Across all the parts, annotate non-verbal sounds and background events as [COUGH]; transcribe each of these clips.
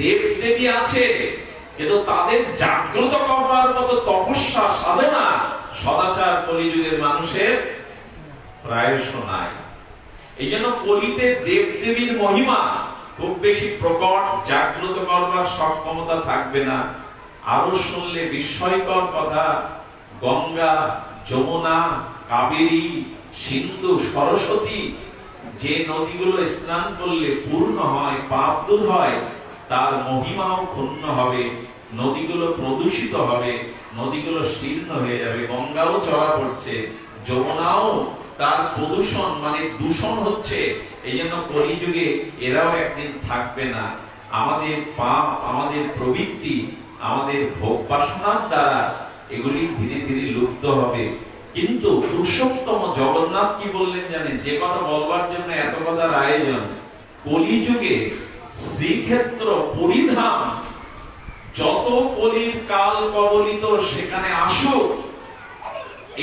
দেব দেবী আছে, কিন্তু তাদের জাগ্রত করবার মতো তপস্যা, সাধনা সদাচার কলিযুগের মানুষের প্রায়শ নাই। এই জন্য কলিতে দেব দেবীর মহিমা খুব বেশি প্রকট, জাগ্রত করবার সক্ষমতা থাকবে না। আরও শুনলে বিস্ময়কর কথা, গঙ্গা, যমুনা, কাবেরী, সিন্ধু, সরস্বতী, যে নদীগুলো স্নান করলে পূর্ণ হয়, পাপ দূর হয় তার মহিমাও ক্ষুণ্ণ হবে, নদীগুলো প্রদূষিত হবে, নদীগুলো শীর্ণ হয়ে যাবে, গঙ্গাও চড়া পড়ছে, যমুনাও তার প্রদূষণ মানে দূষণ হচ্ছে। এই জন্য কলিযুগে এরাও একদিন থাকবে না। আমাদের পাপ, আমাদের প্রবৃত্তি, আমাদের ভোগ বাসনার দ্বারা এগুলি ধীরে ধীরে লুপ্ত হবে। কিন্তু পুরুষোত্তম জগন্নাথ কি বললেন জানেন? যে কথা বলবার জন্য এত কথার আয়োজন। কলিযুগে শ্রীক্ষেত্র পরিধান যত কলির কাল কবলিত সেখানে আসুক,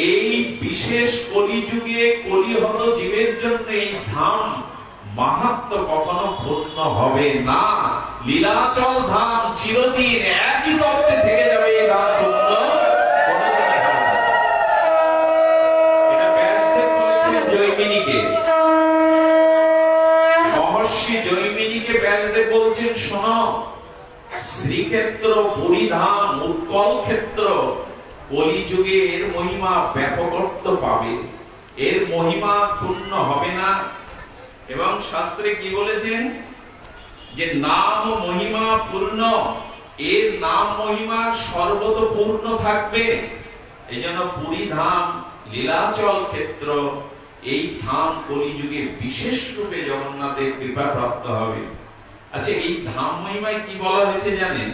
এই বিশেষ কলিযুগে কলিহত জীবের জন্য এই ধাম মাহাত্ম কখনো পূর্ণ হবে না। লীলাচল ধাম চিরদিন একই তত্ত্বে থেকে যাবে এই ধাম পূর্ণ কোনোদিনই হবে না। এটা ব্যাসদেব বলেছেন জৈমিনীকে জৈমিনীকে ব্যাসদেব বলছেন, শোনো, শ্রীক্ষেত্র উৎকল ক্ষেত্র, কলিযুগে এর মহিমা ব্যাপকত্ব পাবে। এর মহিমা পূর্ণ হবে না। এবং শাস্ত্রে কি বলেছেন? যে নাম মহিমা পূর্ণ, এর নাম মহিমা সর্বত পূর্ণ থাকবে। এই জন্য পুরী লীলাচল ক্ষেত্র এই ধাম কলিযুগে বিশেষ রূপে জগন্নাথের কৃপা প্রাপ্ত হবে। আচ্ছা এই ধাম মহিমায় কি বলা হয়েছে জানেন?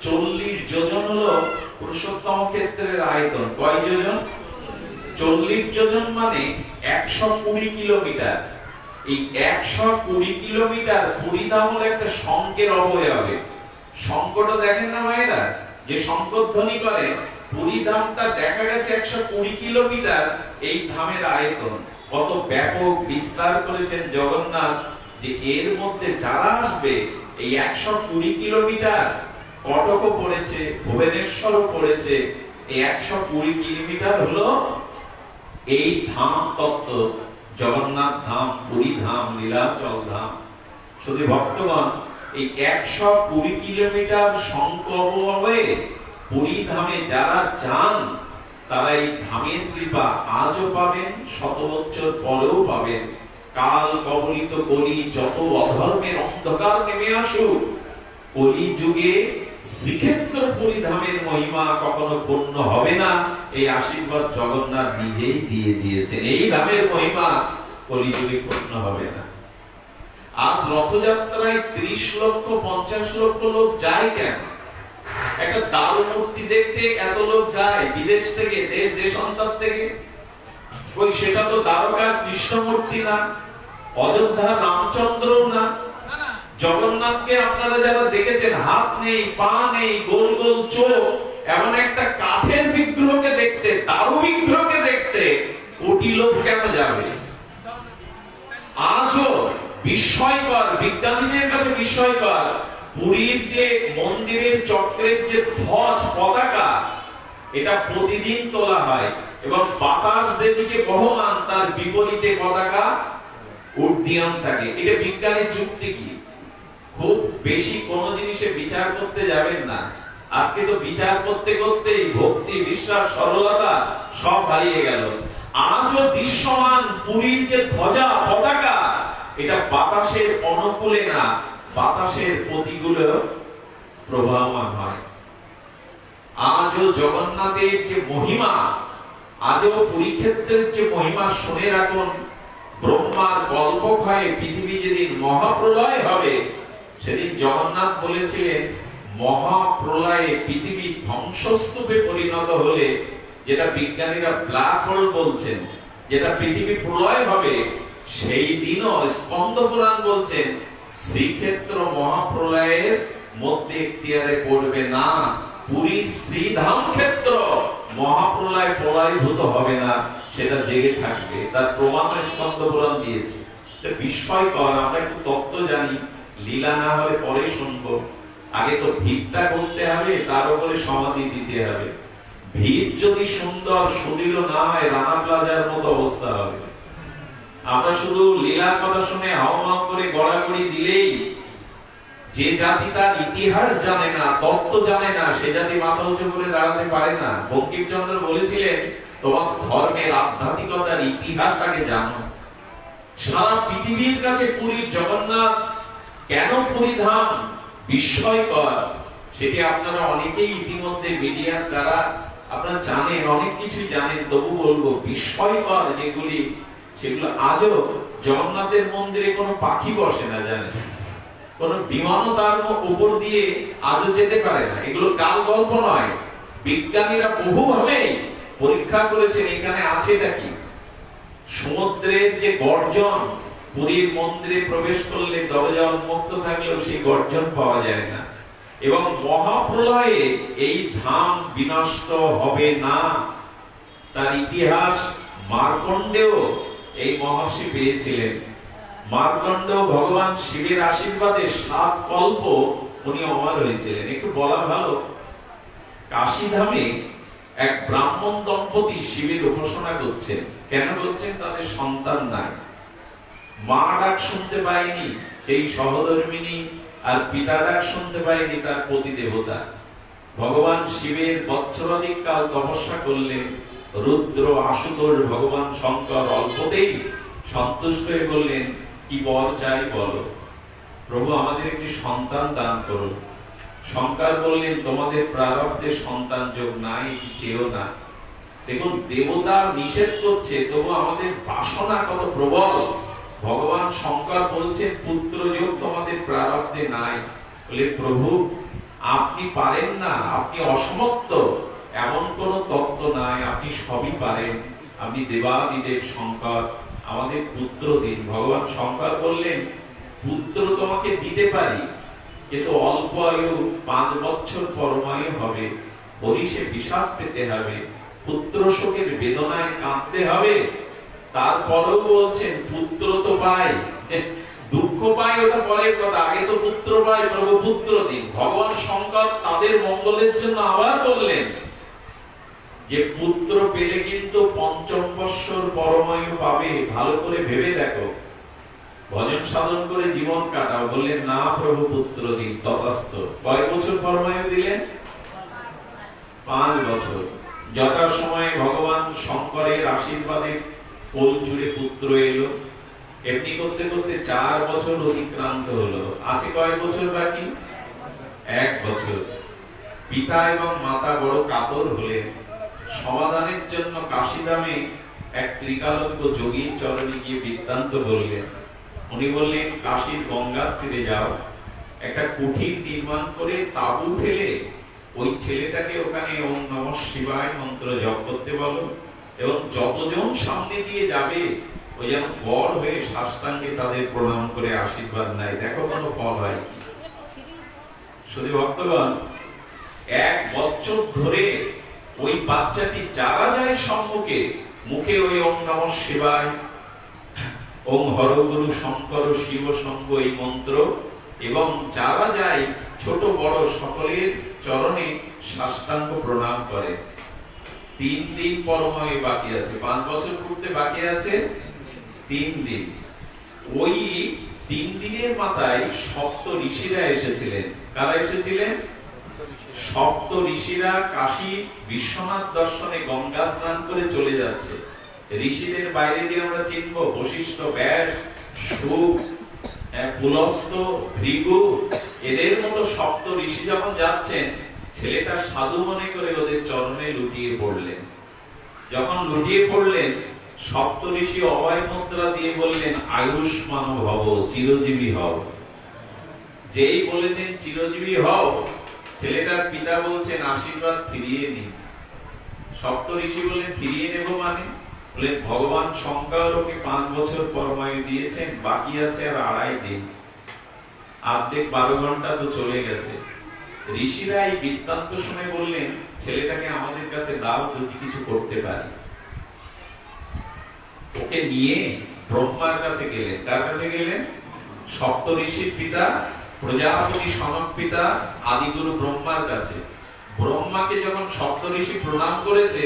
চল্লিশ যোজন হলো পুরুষোত্তম ক্ষেত্রের আয়তন। কয় যোজন? চল্লিশ যোজন মানে একশো কুড়ি কিলোমিটার। এই একশো কুড়ি কিলোমিটার পুরীধাম হলো একটা শঙ্কের অবয়বে শঙ্কটা দেখেন না ভাইরা যে শঙ্কর ধ্বনি করে পুরীধামটা দেখা গেছে একশো কুড়ি কিলোমিটার এই ধামের আয়তন। কত ব্যাপক বিস্তার করেছেন জগন্নাথ যে এর মধ্যে যারা আসবে, এই একশো কুড়ি কিলোমিটার কটকও পড়েছে, ভুবনেশ্বরও পড়েছে, এই একশো কুড়ি কিলোমিটার হলো এই ধাম তত্ত্ব, জগন্নাথ ধাম, পুরী ধাম লীলাচল ধাম। শুধু ভক্তগণ, এই একশো কুড়ি কিলোমিটার সংকল্পে পুরী ধামে যারা যান তারা এই কৃপা আজও পাবেন শত বছর পরেও পাবেন। কাল কবলিত কলি যত অধর্মের অন্ধকার নেমে আসুক কলি যুগে শ্রীক্ষেত্র পরিধামের মহিমা কখনো পূর্ণ হবে না। এই আশীর্বাদ জগন্নাথ নিজেই দিয়ে দিয়েছেন। এই ধামের মহিমা কলিযুগে পূর্ণ হবে না। আজ রথযাত্রায় ত্রিশ লক্ষ, পঞ্চাশ লক্ষ লোক যায় কেন? একটা দারু মূর্তি দেখতে এত লোক যায়, বিদেশ থেকে, দেশ, দেশান্তর থেকে। ওই সেটা তো দ্বারকার কৃষ্ণমূর্তি না, অযোধ্যা রামচন্দ্র না। জগন্নাথকে আপনারা যারা দেখেছেন, হাত নেই, পা নেই, গোল গোল চোখ, এমন একটা কাঠের বিগ্রহকে দেখতে দারু বিগ্রহকে দেখতে কোটি লোক কেন যাবে? আজও বিস্ময়কর, বিজ্ঞানীদের কাছে বিস্ময়কর পুরীর যে মন্দিরের চক্রের যে ধ্বজ পতাকা, এটা প্রতিদিন তোলা হয় এবং বাতাস যেদিকে বহমান তার বিপরীতে পতাকা উড্ডীয়মান থাকে। এটা বিজ্ঞানের যুক্তি কি? খুব বেশি কোন জিনিসে বিচার করতে যাবেন না। আজকে তো বিচার করতে করতে ভক্তি, বিশ্বাস, সরলতা সব হারিয়ে গেল। আজও দৃশ্যমান পুরীর যে ধ্বজা, পতাকা, এটা বাতাসের অনুকূলে না। বাতাসের প্রতিকূলে প্রবাহমান হয়। আজও জগন্নাথের যে মহিমা, আজও পুরীক্ষেত্রের যে মহিমা শুনে রাখুন, ব্রহ্মার কল্পক্ষয়ে পৃথিবী যেদিন মহাপ্রলয় হবে, সেদিন জগন্নাথ বলেছিলেন, মহাপ্রলয়ে পৃথিবী ধ্বংসস্তূপে পরিণত হলে, যেটা বিজ্ঞানীরা ব্ল্যাক হোল বলছেন, যেটা পৃথিবী প্রলয় হবে, সেই দিনও স্কন্দ পুরাণ বলছেন শ্রীক্ষেত্র মহাপ্রলয়ের মধ্যে এখতিয়ারে পড়বে না। পুরীর শ্রীধাম ক্ষেত্র মহাপ্রলয় প্রলয়ভূত হবে না, সেটা জেগে থাকবে। তার প্রমাণ স্কন্দ পুরাণ দিয়েছে। বিস্ময়কর, আমরা একটু তত্ত্ব জানি। লীলা না হলে পরে শুনব। আগে তো ভিতটা করতে হবে, তার উপরে সমাধি দিতে হবে। ভিত যদি সুন্দর সুদৃঢ় না হয়, রানা প্লাজার মতো অবস্থা হবে। আমরা শুধু লীলার কথা শুনে হাওমাও করে গড়াগড়ি দিলেই যে জাতি তার ইতিহাস জানে না, তত্ত্ব জানে না, সে জাতি মাথা উঁচু করে দাঁড়াতে পারে না। বঙ্কিমচন্দ্র বলেছিলেন, তোমার ধর্মের আধ্যাত্মিকতার ইতিহাস আগে জানো। সারা পৃথিবীর কাছে পুরীর জগন্নাথ কেন পুরী ধাম বিস্ময়কর। সেটি আপনারা অনেকেই ইতিমধ্যে মিডিয়ার দ্বারা আপনারা জানেন, অনেক কিছু জানেন, তবু বলব, বিস্ময়কর যেগুলি সেগুলো আজও জগন্নাথের মন্দিরে কোনো পাখি বসে না জানেন? কোন বিমানও তার উপর দিয়ে আজও যেতে পারে না। এগুলো কাল গল্প নয়। বিজ্ঞানীরা বহুভাবে পরীক্ষা করেছেন এখানে আছেটা নাকি সমুদ্রের যে গর্জন, পুরীর মন্দিরে প্রবেশ করলে দরজা উন্মুক্ত থাকলেও সেই গর্জন পাওয়া যায় না। এবং মহাপ্রলয়ে এই ধাম বিনষ্ট হবে না। তার ইতিহাস মার্কণ্ডেও এই মহর্ষি পেয়েছিলেন। মার্কণ্ড ভগবান শিবের আশীর্বাদে সাত কল্প উনি অমর হয়েছিলেন। একটু বলা ভালো, কাশীধামে এক ব্রাহ্মণ দম্পতি শিবের উপাসনা করছেন। কেন করছেন? তাদের সন্তান নাই। মা ডাক শুনতে পায়নি, সেই সহধর্মিনী, আর পিতা ডাক শুনতে পায়নি তার পতি দেবতা ভগবান শিবের বৎসরাধিক কাল তপস্যা করলেন রুদ্র আশুতোষ ভগবান শঙ্কর অল্পতেই সন্তুষ্ট হয়ে বললেন, কি বর চাই বলো। প্রভু আমাদের একটি সন্তান দান করুন। শঙ্কর বললেন, তোমাদের প্রারব্ধে সন্তান যোগ নাই, চেয়েও না। দেখুন, দেবতা নিষেধ করছে, তবু আমাদের বাসনা কত প্রবল। ভগবান শঙ্কর বলছে, পুত্র যোগ তোমাদের প্রারব্ধে নাই। বলে, প্রভু, আপনি পারেন না, আপনি অসমর্থ এমন কোন তত্ত্ব নাই, আপনি সবই পারেন। আপনি দেবাদিদেব শঙ্কর, আমাদের পুত্র দিন। ভগবান শঙ্কর বললেন, পুত্র তোমাকে দিতে পারি, কিন্তু অল্প আয়ু, পাঁচ বছর পরমায়ু হবে। হরিষে বিষাদ পেতে হবে, পুত্র শোকের বেদনায় কাঁদতে হবে। তারপরেও বলছেন, পুত্র তো পাই। [LAUGHS] দুঃখ পাই, ওটা পরের কথা। আগে তো পুত্র পাই প্রভু পুত্র দিন। ভগবান শঙ্কর তাদের মঙ্গলের জন্য আবার বললেন যে পুত্র পেলে কিন্তু পঞ্চম বৎসর পরমায়ু পাবে, ভালো করে ভেবে দেখো। ভজন সাধন করে জীবন কাটাও। বললেন, না প্রভু পুত্র দিন তথাস্থ কয় বছর পরমায়ু দিলেন? পাঁচ বছর। যথার সময় ভগবান শঙ্করের আশীর্বাদে কোল জুড়ে পুত্র এলো। এমনি করতে করতে চার বছর অতিক্রান্ত হলো। আছে কয় বছর বাকি? এক বছর। পিতা এবং মাতা বড় কাতর হলেন। সমাধানের জন্য কাশিদামে এক ত্রিকালজ্ঞ যোগীর চরণে গিয়ে বৃত্তান্ত বললেন উনি বললেন, কাশীর গঙ্গার তীরে যাও। একটা কুঠির নির্মাণ করে তাবু ফেলে ওই ছেলেটাকে ওখানে ওম নম শিবায় মন্ত্র জপ করতে বলো এবং যতজন সামনে দিয়ে যাবে ওই যেন বর হয়ে সাষ্টাঙ্গে তাদের প্রণাম করে আশীর্বাদ নেয়। দেখো কোনো ফল হয় শুধু ভক্তগণ, এক বছর ধরে ওই বাচ্চাটি যারা যায় সম্মুখে, মুখে ওই ওম নম শিবায়। ওম হরগুরু শঙ্কর শিব শঙ্ক এই মন্ত্র। এবং যারা যায় ছোট বড় সকলের চরণে সাষ্টাঙ্গ প্রণাম করে। তিন দিন পরময় বাকি আছে। পাঁচ বছর পূর্তে বাকি আছে? তিন দিন। ওই তিন দিনের মাথায় সপ্ত ঋষিরা এসেছিলেন। কারা এসেছিলেন? সপ্ত ঋষিরা কাশী বিশ্বনাথ দর্শনে গঙ্গা স্নান করে চলে যাচ্ছে। ঋষিদের বাইরে দিয়ে আমরা চিনব বশিষ্ঠ ব্যাস সুখ হ্যাঁ, পুলস্ত ভৃগু এদের মতো সপ্ত ঋষি যখন যাচ্ছেন ছেলেটা সাধু মনে করে ওদের চরণে লুটিয়ে পড়লেন। যখন লুটিয়ে পড়লেন সপ্ত ঋষি অভয় মুদ্রা দিয়ে বললেন আয়ুষ্মান ভব চিরজীবী হও। যেই বলেছেন চিরজীবী হও ছেলেটার পিতা বলছেন, আশীর্বাদ ফিরিয়ে নিন সপ্ত ঋষি বললেন, ফিরিয়ে নেব মানে? বললেন, ভগবান শঙ্কর ওকে পাঁচ বছর পরমায়ু দিয়েছেন, বাকি আছে আর আড়াই দিন। অর্ধেক বারো ঘণ্টা তো চলে গেছে। ঋষিরা এই বৃত্তান্ত শুনে বললেন, ছেলেটাকে আমাদের কাছে দাও, যদি কিছু করতে পারি। ওকে নিয়ে ব্রহ্মার কাছে গেলেন। কার কাছে গেলেন? সপ্ত ঋষির পিতা প্রজাপতি সনক পিতা আদিগুরু ব্রহ্মার কাছে। ব্রহ্মাকে যখন সপ্তঋষি প্রণাম করেছে,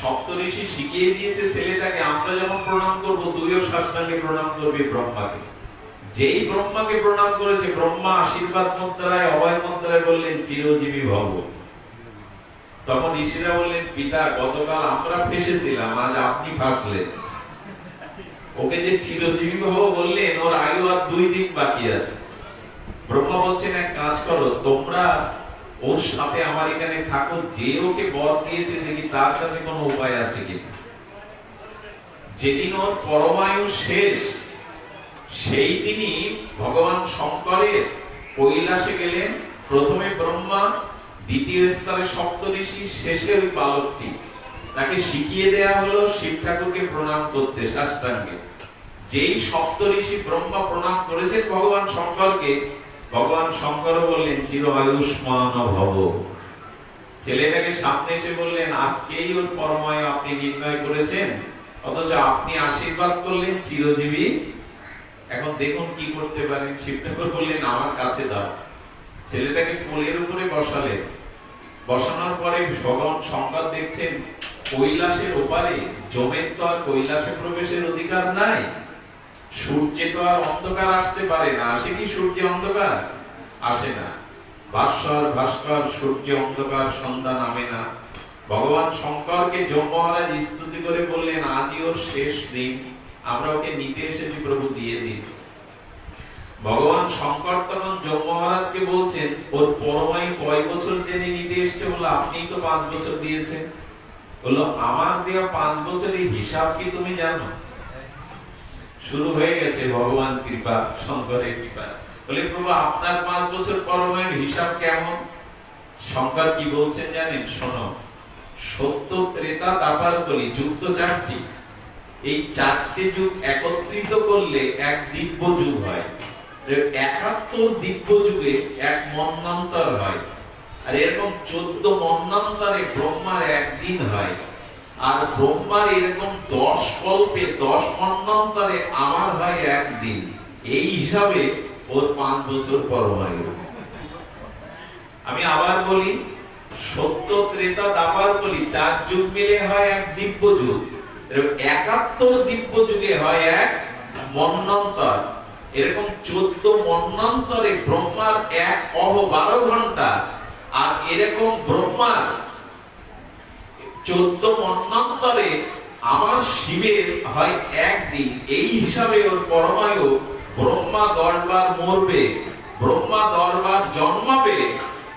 সপ্তঋষি শিখিয়ে দিয়েছে ছেলেটাকে, আমরা যখন প্রণাম করব, তুইও সাষ্টাঙ্গে প্রণাম করবি ব্রহ্মাকে। যেই ব্রহ্মাকে প্রণাম করেছে, ব্রহ্মা আশীর্বাদ মুদ্রায়, অভয় মুদ্রায় বললেন, চিরজীবী ভব তখন ঋষিরা বললেন, পিতা, গতকাল আমরা ফেসেছিলাম, আজ আপনি ফাঁসলেন। ওকে যে চিরজীবী ভব বললেন, ওর আয়ু আর দুই দিন বাকি আছে। ব্রহ্মা বলছেন, এক কাজ করো, তোমরা ওর সাথে আমার এখানে থাকো, যে ওকে বর দিয়েছে দেখি তার কাছে কোনো উপায় আছে কিনা? যেদিন ওর পরমায়ু শেষ, সেই দিনই ভগবান শঙ্করের কৈলাসে গেলেন। প্রথমে ব্রহ্মা, দ্বিতীয় স্তরে সপ্ত ঋষি শেষে ওই বালকটি। তাকে শিখিয়ে দেয়া হলো, শিব ঠাকুরকে প্রণাম করতে, সাষ্টাঙ্গে। যেই সপ্ত ঋষি ব্রহ্মা প্রণাম করেছেন ভগবান শঙ্করকে ভগবান শঙ্কর বললেন চির আয়ুষ্মান ভব ছেলেটাকে সামনে এসে বললেন, আজকেই ওর পরমায়ু আপনি নির্ণয় করেছেন, অথচ আপনি আশীর্বাদ করলেন চিরজীবী। এখন দেখুন কি করতে পারেন। শিব ঠাকুর বললেন, আমার কাছে দাও। ছেলেটাকে কোলের উপরে বসালে বসানোর পরে ভগবান সংবাদ দেখছেন, কৈলাসের ওপারে জমের তো আর কৈলাসে প্রবেশের অধিকার নাই। সূর্যে তো আর অন্ধকার আসতে পারে না। আসে কি সূর্য অন্ধকার? আসে না। ভাস্কর ভাস্কর সূর্য অন্ধকার, সন্ধ্যা নামে না। ভগবান শঙ্করকে যম মহারাজ স্তুতি করে বললেন, আজই শেষ দিন। আমরা ওকে নিতে এসেছি, প্রভু দিয়ে দিন। ভগবান শঙ্কর তখন যম মহারাজকে বলছেন, ওর পরমায়ু কয় বছর জেনে নিতে এসছে? বলে আপনিই তো পাঁচ বছর দিয়েছেন। বলল, আমার দেওয়া পাঁচ বছরের হিসাব কি তুমি জানো? শুরু হয়ে গেছে ভগবান কৃপা, শঙ্করের কৃপা। বলে, প্রভু, আপনার পাঁচ বছর পরমায়ুর হিসাব কেমন? শঙ্কর কি বলছেন জানেন? শোনো সত্য ত্রেতা তাপার কলি যুক্ত চারটি। এই চারটি যুগ একত্রিত করলে এক দিব্য যুগ হয়। একাত্তর দিব্য যুগে এক মন্নান্তর হয়। আর এরকম চোদ্দ মন্নান্তরে ব্রহ্মার একদিন হয়। আর ব্রহ্মার এরকম দশ কল্পে, দশ মন্নান্তরে আমার হয় একদিন। এই হিসাবে ওর পাঁচ বছর পরমায়ু আমি আবার বলি, সত্য ত্রেতা দাপার বলি, চার যুগ মিলে হয় এক দিব্য যুগ। একাত্তর দিব্য যুগে হয় এক মন্নন্তর। এরকম চোদ্দ মন্নন্তরে ব্রহ্মার এক অহ বারো ঘণ্টা আর এরকম ব্রহ্মার চোদ্দ মন্নন্তরে আমার শিবের হয় একদিন। এই হিসাবে ওর পরমায়ু ব্রহ্মা দরবার মরবে, ব্রহ্মা দরবার জন্মাবে,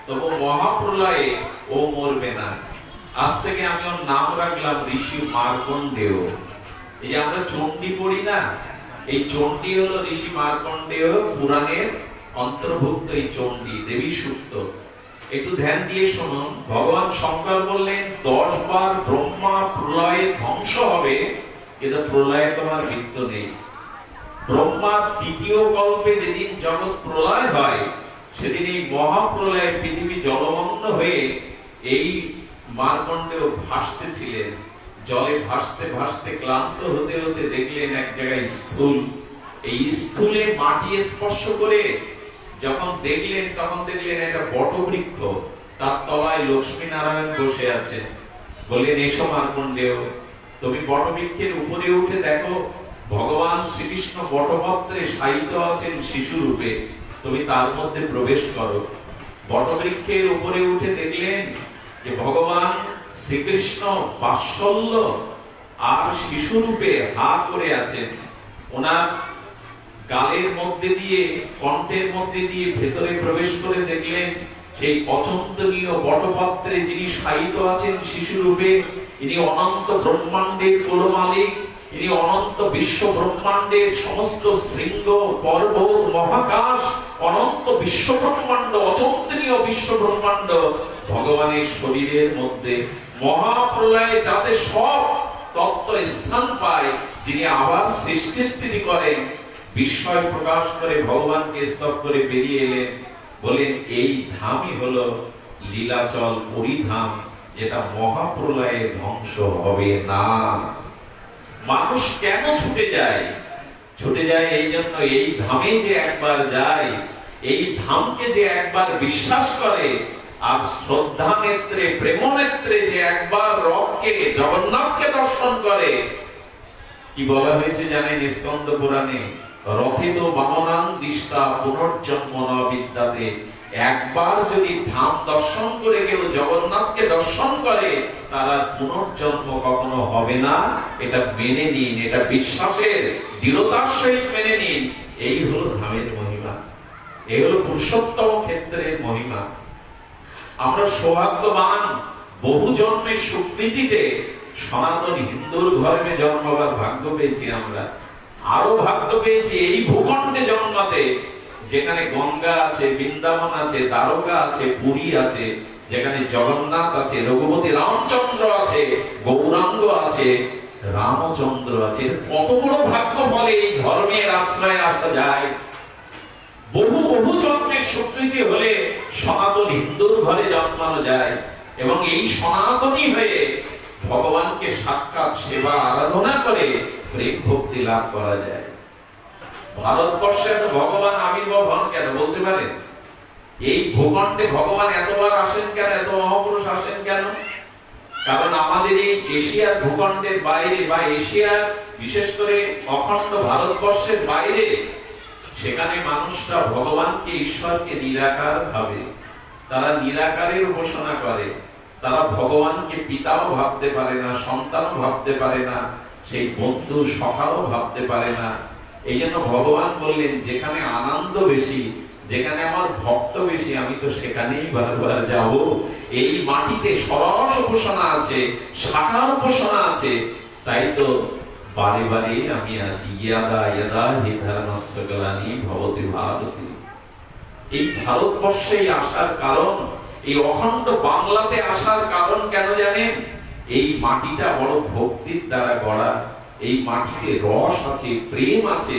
তবু মহাপ্রলয়ে ও মরবে না। আজ থেকে আমি ওর নাম রাখলাম ঋষি মার্কণ্ডেয় এই যে আমরা চণ্ডী পড়ি না, এই চণ্ডী হলো ঋষি মার্কণ্ডেয় পুরাণের অন্তর্ভুক্ত এই চণ্ডী, দেবী সুক্ত একটু ধ্যান দিয়ে শুনুন। ভগবান শঙ্কর বললেন, দশ বার ব্রহ্মা প্রলয়ে ধ্বংস হবে, কিন্তু প্রলয়ে তোমার মৃত্যু নেই। ব্রহ্মার দ্বিতীয় কল্পে যেদিন জগৎ প্রলয় হয়, সেদিন এই মহাপ্রলয়ে পৃথিবী জলমগ্ন হয়ে এই মার্কণ্ডেও ভাসতে ছিলেন। জলে ভাসতে ভাসতে ক্লান্ত হতে হতে দেখলেন এক জায়গায় স্থূল। এই স্থূলে মাটি স্পর্শ করে যখন দেখলেন, তখন দেখলেন একটা বটবৃক্ষ তার তলায় লক্ষ্মী নারায়ণ বসে আছে। বললেন, এসো মার্কণ্ডেয় তুমি বটবৃক্ষের উপরে উঠে দেখো, ভগবান শ্রীকৃষ্ণ বটপত্রে শায়িত আছেন শিশু রূপে। তুমি তার মধ্যে প্রবেশ করো। বটবৃক্ষের উপরে উঠে দেখলেন যে ভগবান শ্রীকৃষ্ণ বাৎসল্য আর শিশু রূপে হা করে আছেন। ওনার গালের মধ্যে দিয়ে, কণ্ঠের মধ্যে দিয়ে ভেতরে প্রবেশ করে দেখলেন সেই অচন্তনীয় বটপত্রে যিনি শায়িত আছেন শিশু রূপে, ইনি অনন্ত ব্রহ্মাণ্ডের কুল মালিক ইনি অনন্ত বিশ্ব ব্রহ্মাণ্ডের সমস্ত শৃঙ্গ পর্বত মহাকাশ, অনন্ত বিশ্ব ব্রহ্মাণ্ড, অচন্তনীয় বিশ্ব ব্রহ্মাণ্ড ভগবানের শরীরের মধ্যে মহাপ্রলয়ে যাতে সব তত্ত্ব স্থান পায়, যিনি আবার সৃষ্টি স্থিতি করেন বিস্ময় প্রকাশ করে ভগবানকে স্তব করে বেরিয়ে এলেন বলেন, এই ধামই হলো লীলাচল পরিধাম, যেটা মহাপ্রলয়ে ধ্বংস হবে না। মানুষ কেন ছুটে যায়? ছুটে যায় এই জন্য এই ধামে যে একবার যায়, এই ধামকে যে একবার বিশ্বাস করে, আর শ্রদ্ধা নেত্রে, প্রেম নেত্রে যে একবার রবকে, জগন্নাথকে দর্শন করে, কি বলা হয়েছে জানেন স্কন্দ পুরাণে? রথিত বামনাং দিষ্টা পুনর্জন্ম ন বিদ্যাতে। একবার যদি ধাম দর্শন করে কেউ জগন্নাথকে দর্শন করে, তার পুনর্জন্ম কখনো হবে না। এটা মেনে নিন, এটা বিশ্বাসের দৃঢ়তার সহিত মেনে নিন। এই হলো ধামের মহিমা। এই হলো পুরুষোত্তম ক্ষেত্রের মহিমা। আমরা সৌভাগ্যবান বহু জন্মের সুকৃতিতে সনাতন হিন্দুর ধর্মে জন্মবার ভাগ্য পেয়েছি আমরা আরও ভাগ্য পেয়েছি এই ভূখণ্ডে জন্মাতে। যেখানে গঙ্গা আছে, বৃন্দাবন আছে, দ্বারকা আছে, পুরী আছে, যেখানে জগন্নাথ আছে, রঘুপতি, রামচন্দ্র আছে, গৌরাঙ্গ আছে, রামচন্দ্র আছে। কত বড় ভাগ্য বলে এই ধর্মের আশ্রয় আসা যায়। বহু বহু জন্মের স্বীকৃতি হলে সনাতন হিন্দুর ঘরে জন্মানো যায় এবং এই সনাতনী হয়ে ভগবানকে সাক্ষাৎ, সেবা, আরাধনা করে প্রেম ভক্তি লাভ করা যায়। ভারতবর্ষে ভগবান আবির্ভাব হন কেন, বলতে পারেন? এই ভূখণ্ডে ভগবান এতবার আসেন কেন, এত মহাপুরুষ আসেন কেন? কারণ আমাদের এই এশিয়ার ভূখণ্ডের বাইরে বা এশিয়ার বিশেষ করে অখণ্ড ভারতবর্ষের বাইরে, সেখানে মানুষরা ভগবানকে, ঈশ্বরকে নিরাকার ভাবে তারা নিরাকারের উপাসনা করে। তারা ভগবানকে পিতাও ভাবতে পারে না, সন্তানও ভাবতে পারে না। সেই বন্ধু সখাও ভাবতে পারে না। এই জন্য ভগবান বললেন, যেখানে আনন্দ বেশি, যেখানে আমার ভক্ত বেশি, আমি তো সেখানেই বারবার যাব। এই মাটিতে সরস উপাসনা আছে, শাখার উপাসনা আছে। তাই তো বারে বারে আমি আছি। ইয়াদা ইয়াদা, হি ধর্মস্য ভবতি ভারতী। এই ভারতবর্ষে আসার কারণ, এই অখণ্ড বাংলাতে আসার কারণ কেন জানেন? এই মাটিটা বড় ভক্তির দ্বারা গড়া, এই মাটিতে রস আছে, প্রেম আছে।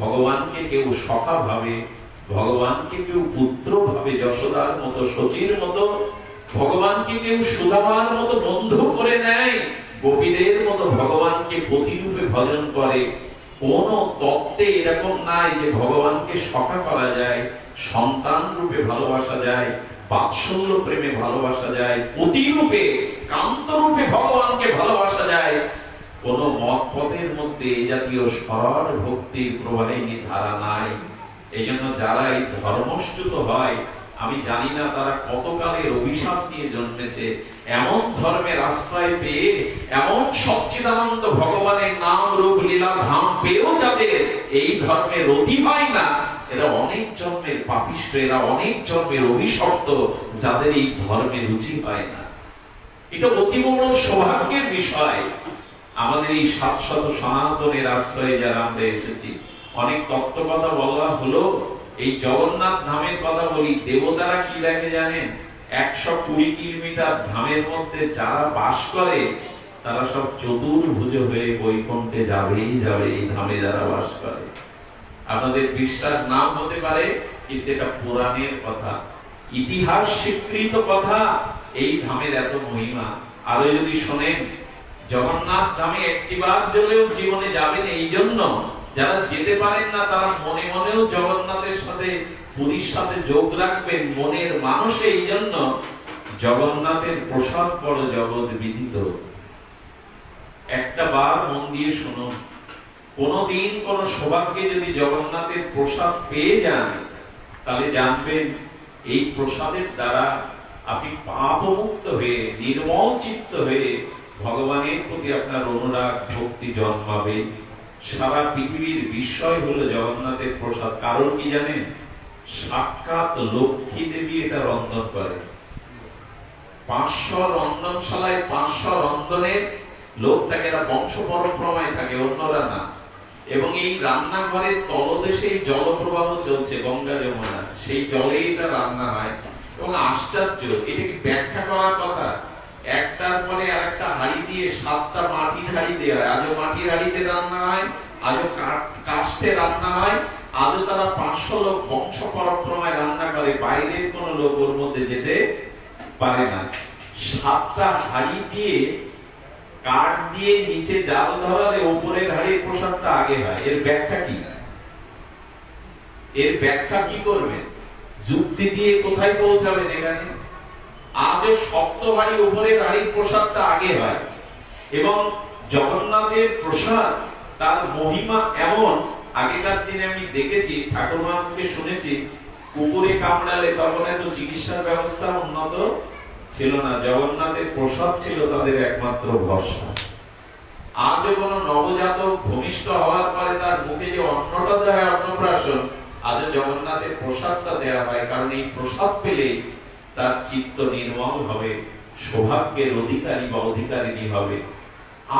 ভগবানকে কেউ সখা ভাবে, ভগবানকে কেউ পুত্র ভাবে, যশোদার মতো সচির মতো, ভগবানকে কেউ সুদামার মতো বন্ধু করে নেয়। গোপীদের মতো ভগবানকে প্রতিরূপে ভজন করে। কোন তত্ত্বে এরকম নাই যে ভগবানকে সখা করা যায়, সন্তান রূপে ভালোবাসা যায়, বাৎসল্য প্রেমে ভালোবাসা যায়। প্রতিরূপে কান্ত রূপে ভগবানকে ভালোবাসা যায় কোন মত পথের মধ্যে এই জাতীয় সরল ভক্তির প্রবাহিনী ধারা নাই। এই জন্য যারা এই ধর্মচ্যুত হয়, আমি জানি না তারা কতকালের অভিশাপ নিয়ে জন্মেছে। এমন ধর্মের আশ্রয় পেয়ে, এমন সচ্চিদানন্দ ভগবানের নাম রূপ লীলা ধাম পেয়েও যাদের এই ধর্মের রতি হয় না, এরা অনেক জন্মের পাপিষ্ট, এরা অনেক জন্মের অভিশপ্ত, যাদের এই ধর্মে রুচি হয় না। এটা অতি বড় সৌভাগ্যের বিষয়। আমাদের এই সাত শত সনাতনের আশ্রয়ে যারা আমরা এসেছি, অনেক তত্ত্ব কথা বলা হলো, এই জগন্নাথ ধামের কথা বলি, দেবতারা কি দেখে জানেন? একশো কুড়ি কিলোমিটার ধামের মধ্যে যারা বাস করে, তারা সব চতুর্ভুজ হয়ে বৈকুণ্ঠে যাবেই যাবে এই ধামে যারা বাস করে। আপনাদের বিশ্বাস নাও হতে পারে, কিন্তু এটা পুরাণের কথা। ইতিহাস স্বীকৃত কথা, এই ধামের এত মহিমা। আরও যদি শোনেন জগন্নাথ ধামে একটিবার হলেও জীবনে যাবেন এই জন্য যারা যেতে পারেন না, তারা মনে মনেও জগন্নাথের সাথে পুরীর সাথে যোগ রাখবেন, মনের মানুষে এই জন্য জগন্নাথের প্রসাদ বড় জগৎ বিদিত। একটা বার মন দিয়ে শুনুন। কোনদিন কোন সৌভাগ্যে যদি জগন্নাথের প্রসাদ পেয়ে যান, তাহলে জানবেন এই প্রসাদের দ্বারা আপনি পাপ মুক্ত হয়ে, নির্মল চিত্ত হয়ে ভগবানের প্রতি আপনার অনুরাগ, ভক্তি জন্মাবে। সারা পৃথিবীর বিস্ময় হলো জগন্নাথের প্রসাদ। কারণ কি জানেন? সাক্ষাৎ লক্ষ্মী দেবী এটা রন্ধন করে পাঁচশো রন্ধনশালায় পাঁচশো রন্ধনের লোক থাকে, এরা বংশ পরক্রমায় থাকে, অন্যরা না। এবং এই রান্নাঘরের তলদেশে জলপ্রবাহ চলছে গঙ্গা যমুনা। সেই জলে এটা রান্না হয়। এবং আশ্চর্য, এটা কি ব্যাখ্যা করার কথা? একটার পরে আরেকটা হাড়ি দিয়ে সাতটা মাটির হাড়ি দেওয়া হয়। আজও মাটির হাড়িতে রান্না হয়, আজও কাষ্ঠে রান্না হয়, আজও তারা পাঁচশো লোক বংশ পরক্রমায় রান্না করে, বাইরের কোন লোক ওর মধ্যে যেতে পারে না। সাতটা হাড়ি দিয়ে কাঠ দিয়ে নিচে জাল ধরালে উপরের হাড়ির প্রসাদটা আগে হয়। এর ব্যাখ্যা কি? এর ব্যাখ্যা কি করবেন যুক্তি দিয়ে কোথায় পৌঁছাবেন এখানে? আজও শক্ত বাড়ি উপরে গাড়ির প্রসাদটা আগে হয়। এবং জগন্নাথের প্রসাদ, তার মহিমা এমন, আগেকার দিনে আমি দেখেছি, ঠাকুরমা মুখে শুনেছি কুকুরে কামড়ালে তখন এত চিকিৎসার ব্যবস্থা উন্নত ছিল না, জগন্নাথের প্রসাদ ছিল তাদের একমাত্র ভরসা। আজও কোন নবজাতক ভূমিষ্ঠ হওয়ার পরে তার মুখে যে অন্নটা দেয় অন্নপ্রাশন, আজও জগন্নাথের প্রসাদটা দেয়া হয়, কারণ এই প্রসাদ পেলে তার চিত্ত নির্মল হবে, সৌভাগ্যের অধিকারী বা অধিকারিণী হবে।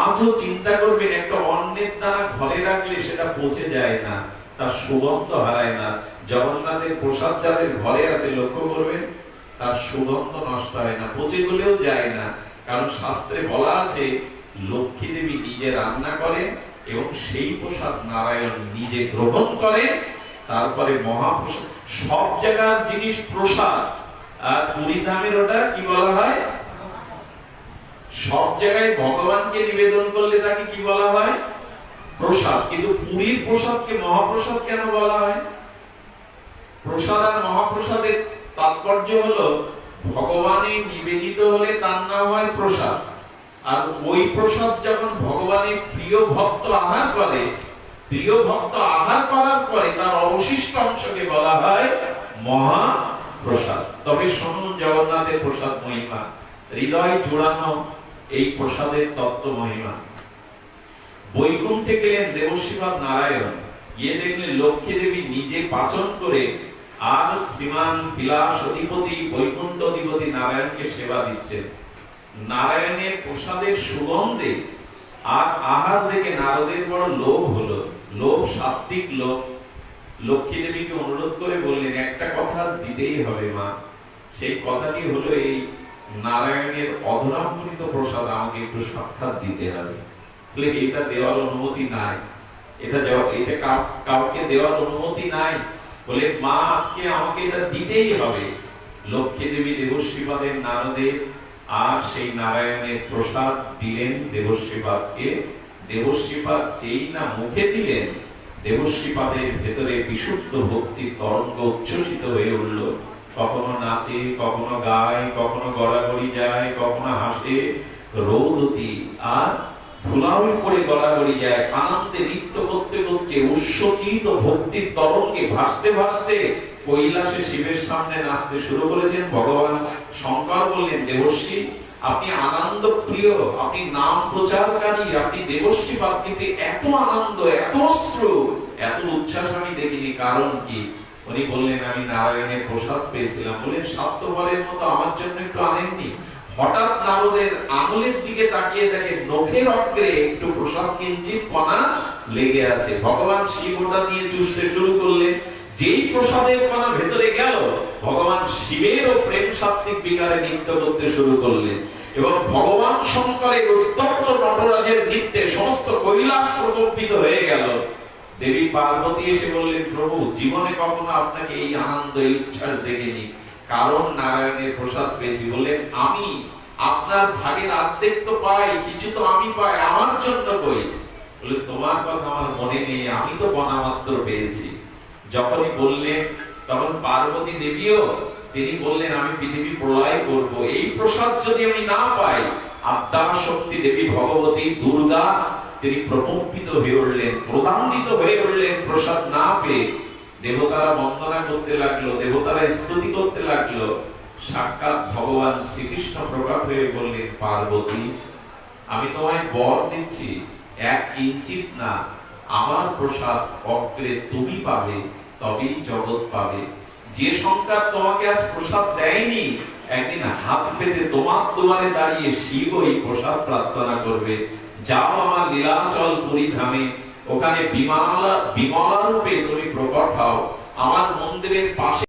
আজও চিন্তা করবেন, একটা অন্নের দানা ঘরে রাখলে সেটা পচে যায় না, তার সুগন্ধ হারায় না। জগন্নাথের প্রসাদ যাদের ঘরে আছে, লক্ষ্য করবেন, তার সুগন্ধ নষ্ট হয় না, পচে গলেও যায় না। কারণ শাস্ত্রে বলা আছে, লক্ষ্মী দেবী নিজে রান্না করেন এবং সেই প্রসাদ নারায়ণ নিজে গ্রহণ করেন, তারপরে মহাপ্রসাদ। সব জায়গার জিনিস প্রসাদ। আর পুরী ধামের ওটা কি বলা হয়? সব জায়গায় ভগবানকে নিবেদন করলে তাকে কি বলা হয়? প্রসাদ। কিন্তু পুরীর প্রসাদকে মহাপ্রসাদ কেন বলা হয়? প্রসাদ আর মহাপ্রসাদের তাৎপর্য ভগবানে নিবেদিত হলে তার নাম হয় প্রসাদ। আর ওই প্রসাদ যখন ভগবানের প্রিয় ভক্ত আহার করে, প্রিয় ভক্ত আহার করার পরে তার অবশিষ্ট অংশকে বলা হয় মহা প্রসাদ। তবে শুনুন জগন্নাথের প্রসাদ মহিমা। হৃদয় জোড়ানো এই প্রসাদের তত্ত্ব মহিমা। বৈকুণ্ঠে গেলেন দেবশিবাদ নারায়ণ। গিয়ে দেখলেন লক্ষ্মী দেবী নিজে পাচন করে আর শ্রীমান বিলাস অধিপতি, বৈকুণ্ঠ অধিপতি নারায়ণকে সেবা দিচ্ছেন। নারায়ণের প্রসাদের সুগন্ধে আর আহার দেখে নারদের বড় লোভ হলো। লোভ সাত্বিক লোভ। লক্ষ্মী দেবীকে অনুরোধ করে বললেন, একটা কথা দিতেই হবে, মা। সেই কথাটি হলো এই নারায়ণের অধরামৃত প্রসাদ আমাকে একটু সাক্ষাৎ দিতে হবে। এটা দেওয়ার অনুমতি নাই। এটা এটা কাউকে দেওয়ার অনুমতি নাই। বলে, মা, আজকে আমাকে এটা দিতেই হবে। লক্ষ্মী দেবী দেবশ্রীপাদের নারদের আর সেই নারায়ণের প্রসাদ দিলেন দেবশ্রীপাদকে। দেবশ্রীপাদ যেই না মুখে দিলেন দেবশ্রীপাদের ভেতরে বিশুদ্ধ ভক্তির তরঙ্গ উচ্ছ্বসিত হয়ে উঠল। কখনো নাচে, কখনো গায়, কখনো গড়াগড়ি যায়, কখনো হাসে, রৌদতি আর ধুলাউল করে গড়াগড়ি যায় আনন্দে নৃত্য করতে করতে উৎসচিত ভক্তির তরঙ্গে ভাসতে ভাসতে কৈলাসে শিবের সামনে নাচতে শুরু করেছেন ভগবান। শঙ্কর বললেন, দেবশ্রী আপনি আনন্দ প্রিয় আপনি নাম প্রচারকারী, আপনি দেবশ্রী কিন্তু এত আনন্দ, এত অশ্রু এত উচ্ছ্বাস আমি দেখিনি। কারণ কি? উনি বললেন, আমি নারায়ণের প্রসাদ পেয়েছিলাম। বললেন সাত্যবারের মতো আমার জন্য একটু আনেননি। হঠাৎ নারদের আঙুলের দিকে তাকিয়ে দেখে নখের অগ্রে একটু প্রসাদ কিঞ্চিত কণা লেগে আছে। ভগবান শিব ওটা নিয়ে চুষতে শুরু করলেন। যেই প্রসাদের কণা ভেতরে গেল, ভগবান শিবেরও প্রেম সাত্বিক বিকারে নৃত্য করতে শুরু করলেন। এবং ভগবান শঙ্করের উত্তপ্ত নটরাজের নৃত্যে সমস্ত কৈলাস প্রকম্পিত হয়ে গেল। দেবী পার্বতী এসে বললেন, প্রভু, জীবনে কখনো আপনাকে এই আনন্দ, এই দেখিনি। কারণ নারায়ণের প্রসাদ পেয়েছি। বললেন, আমি আপনার ভাগের অর্ধেক তো পাই, কিছু তো আমি পাই, আমার জন্য কই? বলে তোমার কথা আমার মনে নেই, আমি তো বনামাত্র পেয়েছি। যখনই বললেন তখন পার্বতী দেবীও তিনি বললেন, আমি পৃথিবী প্রলয় করব। এই প্রসাদ যদি আমি না পাই আদ্যা শক্তি দেবী ভগবতী দুর্গা তিনি প্রকম্পিত হয়ে উঠলেন প্রদান্বিত হয়ে উঠলেন, প্রসাদ না পেয়ে। দেবতারা বন্দনা করতে লাগল, দেবতারা স্তুতি করতে লাগল। সাক্ষাৎ ভগবান শ্রীকৃষ্ণ প্রকট হয়ে বললেন, পার্বতী, আমি তোমায় বর দিচ্ছি, এক ইঞ্চিত না, আমার প্রসাদ অগ্রে তুমি পাবে। তবেই জগৎ পাবে। যে সংখ্যা তোমাকে আজ প্রসাদ দেয়নি, একদিন হাত পেতে তোমার তোমারে দাঁড়িয়ে শিব এই প্রসাদ প্রার্থনা করবে। যাও আমার লীলাচল পুরী ধামে ওখানে বিমালা বিমলা রূপে তুমি প্রকট হও। আমার মন্দিরের পাশে